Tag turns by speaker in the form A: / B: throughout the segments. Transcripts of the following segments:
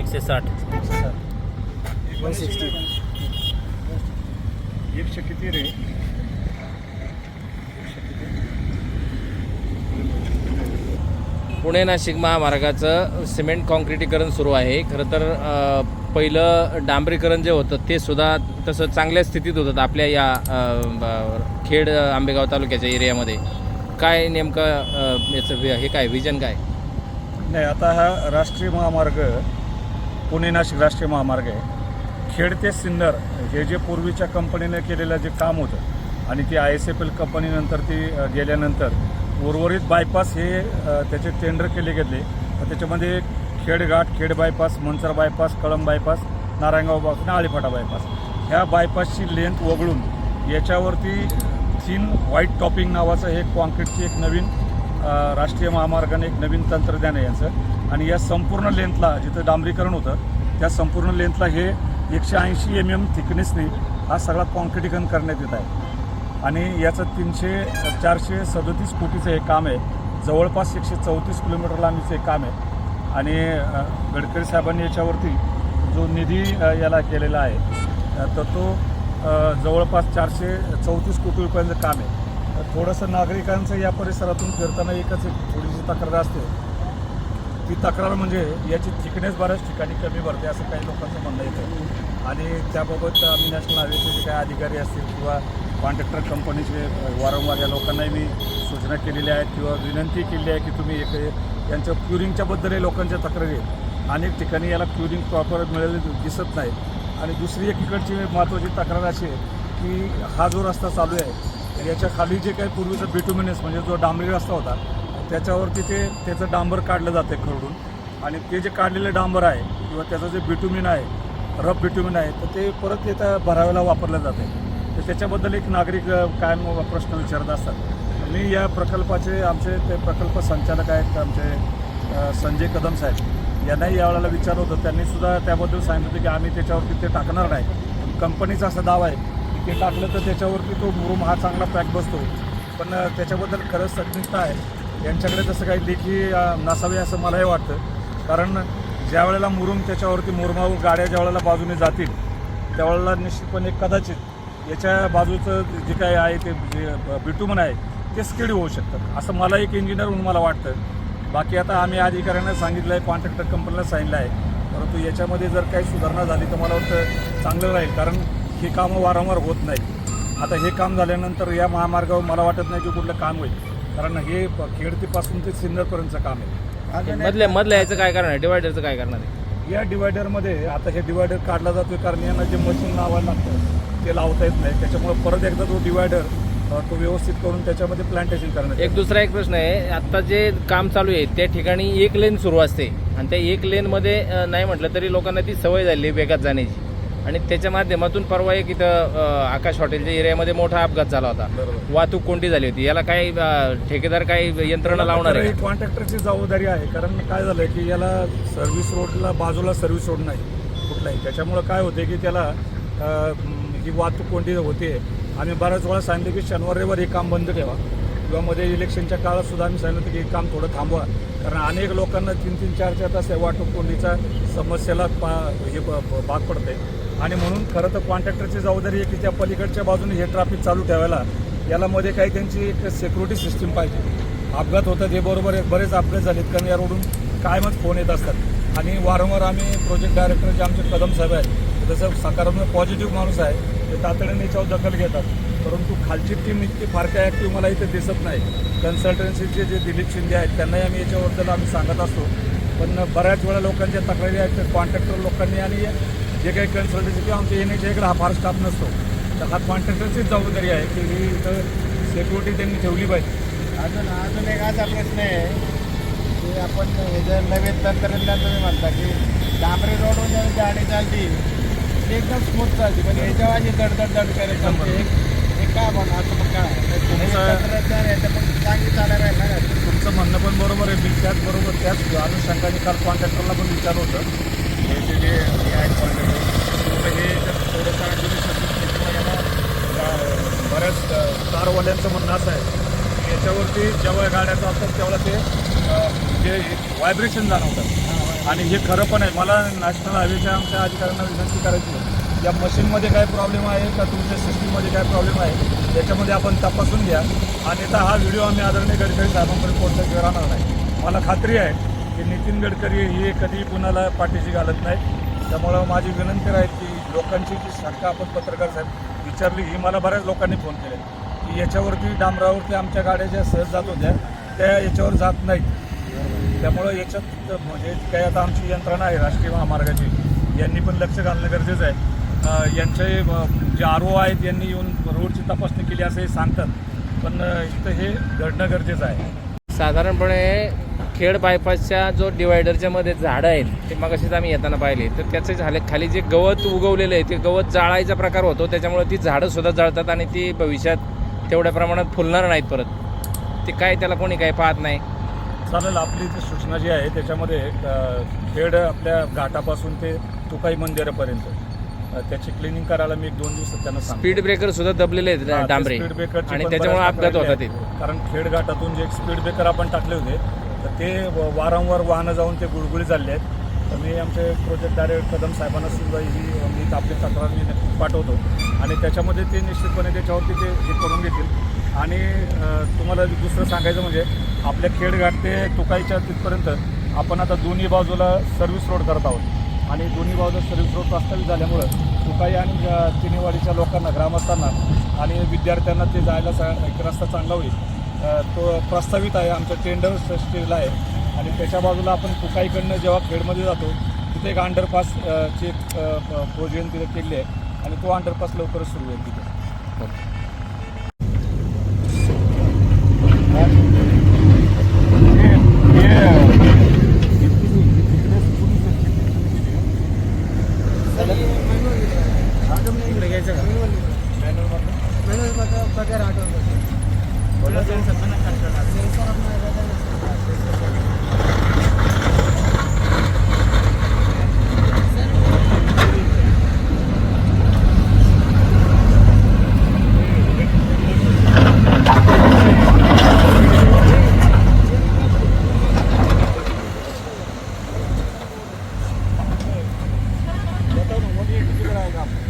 A: एकशे साठ.
B: One sixty
C: एकशे किती रे?
A: पुणे नाशिक महामार्गाचं सिमेंट कॉन्क्रिटीकरण सुरू आहे. खरं तर पहिलं डांबरीकरण जे होतं ते सुद्धा तसं चांगल्या स्थितीत होतं आपल्या या खेड आंबेगाव तालुक्याच्या एरियामध्ये. काय नेमकं याचं हे काय विजन काय?
C: नाही आता हा राष्ट्रीय महामार्ग पुणे नाशिक राष्ट्रीय महामार्ग आहे. खेड ते सिन्नर हे जे पूर्वीच्या कंपनीने केलेलं जे काम होतं आणि ती आय एस एफ एल कंपनीनंतर ती गेल्यानंतर उर्वरित बायपास हे त्याचे टेंडर केले गेले. तर त्याच्यामध्ये Khedghat Khed bypass Manchar bypass Kalamb bypass Narayangaon bypass आणि आळीफाटा बायपास ह्या बायपासची लेंथ वगळून याच्यावरती थीन व्हाईट टॉपिंग नावाचं हे कॉन्क्रीटची एक नवीन राष्ट्रीय महामार्गाने एक नवीन तंत्रज्ञान आहे यांचं. आणि या संपूर्ण लेंथला जिथं डांबरीकरण होतं त्या संपूर्ण लेंथला हे एकशे ऐंशी एम एम थिकनेसने हा सगळा कॉन्क्रिटीकरण करण्यात येत आहे. आणि याचं तीनशे चारशे सदोतीस कोटीचं हे काम आहे. जवळपास एकशे चौतीस किलोमीटर लांबीचं हे काम आहे. आणि गडकरी साहेबांनी याच्यावरती जो निधी याला केलेला आहे तर तो जवळपास चारशे चौतीस कोटी रुपयांचं काम आहे. थोडंसं नागरिकांचं या परिसरातून फिरताना एकच एक थोडीशी तक्रार असते. ती तक्रार म्हणजे याची थिकनेस बऱ्याच ठिकाणी कमी भरते असं काही लोकांचं म्हणणं येतं आणि त्याबाबत आम्ही नॅशनल हायवेचे जे काही अधिकारी असतील किंवा कॉन्ट्रॅक्टर कंपनीचे वारंवार या लोकांनाही मी सूचना केलेल्या आहेत किंवा विनंती केली आहे की तुम्ही एक यांच्या क्युरिंगच्याबद्दलही लोकांच्या तक्रारी आहेत. अनेक ठिकाणी याला क्युरिंग प्रॉपर मिळालेली दिसत नाही. आणि दुसरी एकीकडची महत्त्वाची तक्रार अशी आहे की हा जो रस्ता चालू आहे तर याच्या खाली जे काही पूर्वीचं बिटुमिनस म्हणजे जो डांबरी रस्ता होता त्याच्यावरती ते त्याचं डांबर काढलं जातं खरडून. आणि ते जे काढलेलं डांबर आहे किंवा त्याचं जे बिटुमिन आहे रफ बिटुमिन आहे तर ते परत येत्या भराव्याला वापरलं जातं तर त्याच्याबद्दल एक नागरिक कायम प्रश्न विचारत असतात. मी या प्रकल्पाचे आमचे ते प्रकल्प संचालक आहेत आमचे संजय कदम साहेब. यांनाही यावेळेला विचारलं होतं. त्यांनीसुद्धा त्याबद्दल सांगितलं होतं की आम्ही त्याच्यावरती ते टाकणार नाही. कंपनीचा असा दावा आहे की ते टाकलं तर त्याच्यावरती तो मुरुम हा चांगला पॅक बसतो. पण त्याच्याबद्दल खरंच सज्जता आहे. यांच्याकडे तसं काही लेखी नसावे असं मलाही वाटतं. कारण ज्या वेळेला मुरुम त्याच्यावरती मुरमावर गाड्या ज्या वेळेला बाजूने जातील त्यावेळेला निश्चितपणे कदाचित याच्या बाजूचं जे काय आहे ते जे बिटुमन आहे ते स्किड होऊ शकतात. असं मला एक इंजिनियर म्हणून मला वाटतं. बाकी आता आम्ही अधिकाऱ्यांना सांगितलं आहे कॉन्ट्रॅक्टर कंपनीला सांगितलं आहे. परंतु याच्यामध्ये जर काही सुधारणा झाली तर मला वाटतं चांगलं राहील. कारण ही कामं वारंवार होत नाही आता हे काम झाल्यानंतर या महामार्गावर मला वाटत नाही की कुठलं काम होईल. कारण हे खेडतीपासून ते सिन्नरपर्यंतचं काम आहे.
A: मधल्या मधल्या याचं काय करणार? आहे डिवायडरचं काय करणार आहे?
C: या डिवायडरमध्ये आता हे डिवायडर काढला जातोय कारण यांना जे मशीन लावायला लागतं ते लावता येत नाही. त्याच्यामुळे परत एकदा तो डिवायडर तो व्यवस्थित करून त्याच्यामध्ये प्लांटेशन करण्यात
A: एक दुसरा एक प्रश्न आहे. आता जे काम चालू आहे त्या ठिकाणी एक लेन सुरू असते. आणि त्या एक लेनमध्ये नाही म्हटलं तरी लोकांना ती सवय झाली आहे वेगात जाण्याची. आणि त्याच्या माध्यमातून परवा एक इथं आकाश हॉटेलच्या एरियामध्ये मोठा अपघात झाला होता. वाहतूक कोंडी झाली होती. याला काही ठेकेदार काही यंत्रणा लावणार आहे?
C: कॉन्ट्रॅक्टरची जबाबदारी आहे. कारण काय झालंय की याला सर्व्हिस रोडला बाजूला सर्व्हिस रोड नाही कुठलाही. त्याच्यामुळं काय होते की त्याला ही वाहतूक कोणती होते. आम्ही बऱ्याच वेळा सांगितलं की शनिवार रविवार हे काम बंद ठेवा. किंवा मध्ये इलेक्शनच्या काळात सुद्धा आम्ही सांगितलं की काम थोडं थांबवा. कारण अनेक लोकांना तीन तीन चार चार तास या वाहतूक कोंडीचा समस्येला पा हे भाग पडते आणि म्हणून खरं तर कॉन्ट्रॅक्टरची जबाबदारी आहे की त्या पलीकडच्या बाजूने हे ट्रॅफिक चालू ठेवायला याला मध्ये काही त्यांची एक सिक्युरिटी सिस्टीम पाहिजे. अपघात होतात हे बरोबर बरेच अपघात झालेत कारण या रोडून कायमच फोन येत असतात. आणि वारंवार आम्ही प्रोजेक्ट डायरेक्टर जे आमचे कदम साहेब आहेत जसं सकारात्मक पॉझिटिव्ह माणूस आहे ते तातडीने याच्यावर दखल घेतात. परंतु खालची टीम इतकी फार काय ॲक्टिव्ह मला इथे दिसत नाही. कन्सल्टन्सीचे जे दिलीप शिंदे आहेत त्यांनाही आम्ही याच्याबद्दल आम्ही सांगत असतो. पण बऱ्याच वेळा लोकांच्या तक्रारी आहेत कॉन्ट्रॅक्टर लोकांनी आणि जे काही कन्सल्टन्सी किंवा आमच्या एन इकडे हा फार स्टाफ नसतो. तर हा कॉन्ट्रॅक्टरचीच जबाबदारी आहे की ही इथं सिक्युरिटी त्यांनी ठेवली पाहिजे.
B: अजून अजून एक असा प्रश्न आहे की आपण हे जे नवीन तंत्रज्ञान तुम्ही म्हणता की डांबरे रोडवर जर गाडी चालती ती एकदम स्मूथ चालते पण याच्यावर जी दडदड दड करत चालते एक एक का म्हणा असं मग काय तंत्रज्ञान आहे तर मग चांगली चालायला आहे ना.
C: तुमचं म्हणणं पण बरोबर आहे मी त्याचबरोबर त्याच अनुषंगाने काल कॉन्ट्रॅक्टरला पण विचारलं होतं. हे जे जे हे आहेत कॉन्ट्रॅक्टर हे थोडंसं ॲक्च्युली बऱ्याच कारवाल्यांचं म्हणणं असं आहे. याच्यावरती जेव्हा गाड्या चालतात तेव्हा ते जे व्हायब्रेशन जाणवतात. आणि हे खरं पण आहे मला नॅशनल हायवेच्या आमच्या अधिकाऱ्यांना विनंती करायची या मशीनमध्ये काय प्रॉब्लेम आहे का तुमच्या सिस्टीममध्ये काय प्रॉब्लेम आहे याच्यामध्ये आपण तपासून घ्या. आणि तर हा व्हिडिओ आम्ही आदरणीय गडकरी साहेबांपर्यंत पोहोचल्याशिवाय राहणार नाही. मला खात्री आहे की नितीन गडकरी हे कधीही कुणाला पाठीशी घालत नाही. त्यामुळं माझी विनंती राहील की लोकांची जी शंका आपण पत्रकार साहेब विचारली ही मला बऱ्याच लोकांनी फोन केले. की याच्यावरती डांबरावरती आमच्या गाड्या ज्या सहज जात होत्या त्या याच्यावर जात नाहीत. त्यामुळं याच्यात म्हणजे काही आता आमची यंत्रणा आहे राष्ट्रीय महामार्गाची. यांनी पण लक्ष घालणं गरजेचं आहे. यांचे जे आर ओ आहेत यांनी येऊन रोडची तपासणी केली असं हे सांगतात. पण इथं हे घडणं गरजेचं आहे.
A: साधारणपणे खेड बायपासच्या जो डिवायडरच्या मध्ये झाडं आहेत ते मगाशीच आम्ही येताना पाहिले. तर त्याचे झाले खाली जे गवत उगवलेलं आहे ते गवत जाळायचा प्रकार होतो. त्याच्यामुळे ती झाडं सुद्धा जळतात आणि ती भविष्यात तेवढ्या प्रमाणात फुलणार नाहीत परत. ते काय त्याला कोणी काय पाहत नाही.
C: चालेल आपली जी सूचना जी आहे त्याच्यामध्ये खेड आपल्या घाटापासून ते तुकाई मंदिरापर्यंत. त्याची क्लिनिंग करायला मी एक दोन दिवसात त्यांना सांगतो.
A: स्पीड ब्रेकर सुद्धा दबलेले आहेत
C: ते
A: डांबरे. आणि
C: पण
A: त्याच्यामुळे
C: बऱ्याच
A: अपघात
C: तक्रारी
A: होतात
C: आहेत. कारण खेड घाटातून जे एक स्पीड ब्रेकर आपण टाकले होते तर ते व- वारंवार वाहनं जाऊन ते गुळगुळी चालले आहेत. तर मी आमचे प्रोजेक्ट डायरेक्टर कदम साहेबांना सुद्धा ही मी आपली तक्रार मी नक्की पाठवतो. आणि त्याच्यामध्ये ते निश्चितपणे त्याच्यावरती ते हे करून घेतील. आणि अं, तुम्हाला दुसरं सांगायचं म्हणजे आपल्या खेडघाट ते तुकाईच्या तिथपर्यंत आपण आता दोन्ही बाजूला सर्व्हिस रोड करत आहोत. आणि दोन्ही बाजूला सर्व्हिस रोड प्रस्तावित झाल्यामुळं तुकाई आणि अं, लोकांना ग्रामस्थांना आणि विद्यार्थ्यांना ते जायला सा एक रस्ता चांगला होईल. तो प्रस्तावित आहे आमच्या टेंडर स्टेजला आहे. आणि त्याच्या बाजूला आपण तुकाईकडनं जेव्हा खेडमध्ये जातो तिथे एक अंडरपास ची एक प्रोजेक्ट तिथे केली आहे. आणि तो अंडरपास लवकरच सुरू होईल तिथे.
B: นะ
C: ครับ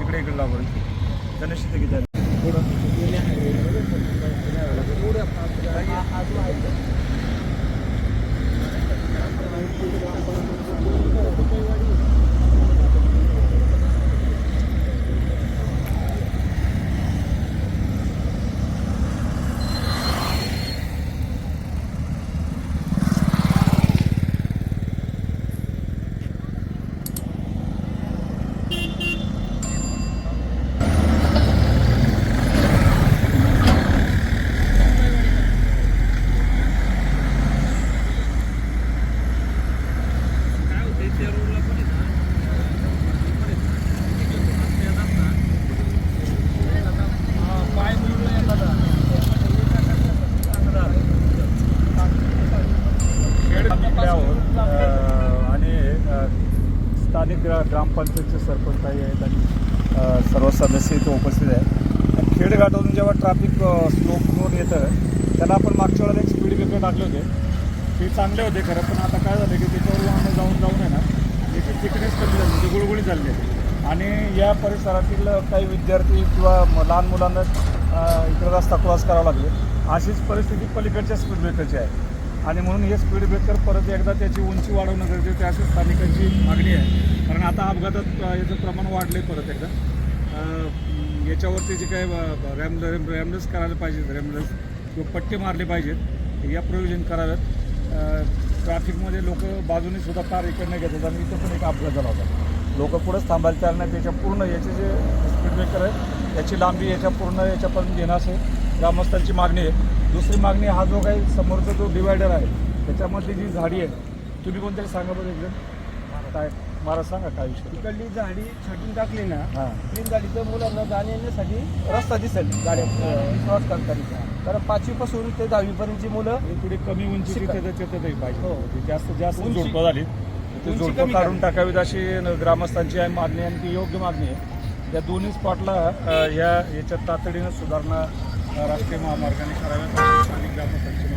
C: इकडे इकडे लागवड गणेश इथे किती आहे? खेड इकडे आहोत अं, आणि अं, स्थानिक ग्रा सरपंचताई काही आहेत आणि सर्व सदस्य इथे उपस्थित आहेत. आणि जेव्हा ट्रॅफिक स्लो म्हणून येतं त्याला आपण मागच्या वेळेला एक स्पीड ब्रेकर टाकले होते. ते चांगले होते खरं पण आता काय झालं की त्याच्यावर आम्ही जाऊन जाऊन आहे ना एक थिकनेस कमी झाली म्हणजे गुळगुळी झाली आहे. आणि या परिसरातील काही विद्यार्थी किंवा लहान मुलांना इकडे रस्ता क्रॉस करावा लागले. अशीच परिस्थिती पलीकडच्या स्पीड ब्रेकरची आहे. आणि म्हणून हे स्पीड ब्रेकर परत एकदा त्याची उंची वाढवणं गरजेचं अशी स्थानिकांची मागणी आहे. कारण आता अपघातात याचं प्रमाण वाढलं आहे परत एकदा. याच्यावरती जे काही रॅम रॅम रॅमलेस करायला पाहिजेत रॅमलेस किंवा पट्टे मारले पाहिजेत या प्रोव्हिजन कराव्यात. ट्रॅफिकमध्ये लोक बाजूने सुद्धा कार इकडनं घेतात आणि इथं पण एक अपघात झाला होता. लोक पुढंच थांबायला तयार नाही त्याच्या पूर्ण याचे जे स्पीड ब्रेकर आहे त्याची लांबी याच्या पूर्ण याच्यापर्यंत घेणं असे ग्रामस्थांची मागणी आहे. दुसरी मागणी हा जो काही समोरचा जो डिवायडर आहे त्याच्यामधली जी झाडी आहे तुम्ही कोणतरी सांगा बरं एकदम काय मला सांगा काय विषय?
B: तिकडली झाडी छाटून टाकली ना
C: हां.
B: क्लीन झाली तर मुलांना जाण्या येण्यासाठी रस्ता दिसेल गाड्या क्रॉस करताना. कारण पाचवीपासून ते दहावीपर्यंतची मुलं
C: हे थोडी कमी उंची. तिथे पाहिजे.
B: हो.
C: ते जास्त जास्त
B: उंची-
C: झुडपं झाली. ते
B: उंची
C: झुडपं
B: कमी
C: काढून
B: करावी.
C: टाकावीत अशी न- ग्रामस्थांची आहे मागणी आणि ती योग्य मागणी आहे. त्या दोन्ही स्पॉटला ह्या याच्यात तातडीनं सुधारणा अ, राष्ट्रीय महामार्गाने कराव्यात. अशी स्थानिक ग्रामस्थांची